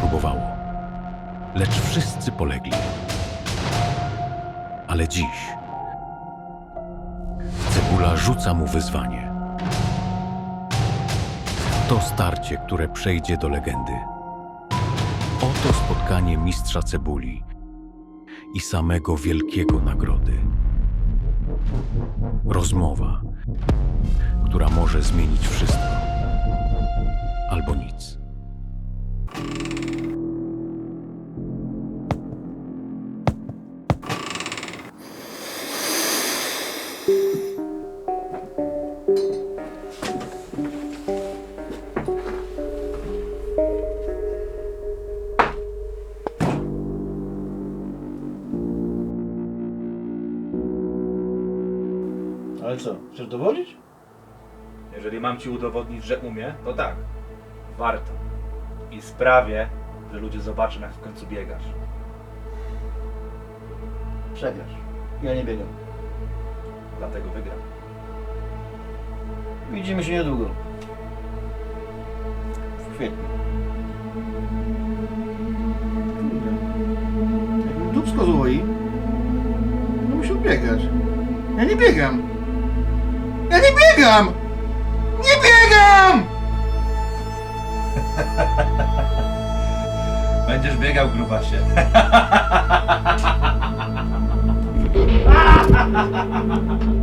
próbowało. Lecz wszyscy polegli. Ale dziś Cebula rzuca mu wyzwanie. To starcie, które przejdzie do legendy. Oto spotkanie mistrza Cebuli i samego wielkiego nagrody. Rozmowa, która może zmienić wszystko. Albo nic. Ale co, chcesz dowodzić? Jeżeli mam ci udowodnić, że umie, to tak. Warto. I sprawię, że ludzie zobaczą, jak w końcu biegasz. Przegrasz. Ja nie biegam. Dlatego wygram. Widzimy się niedługo. W kwietniu. Kurde. Jak mi dupsko złoi, to musiał biegać. Ja nie biegam. Ja nie biegam! Nie biegam! Będziesz biegał, grubasie.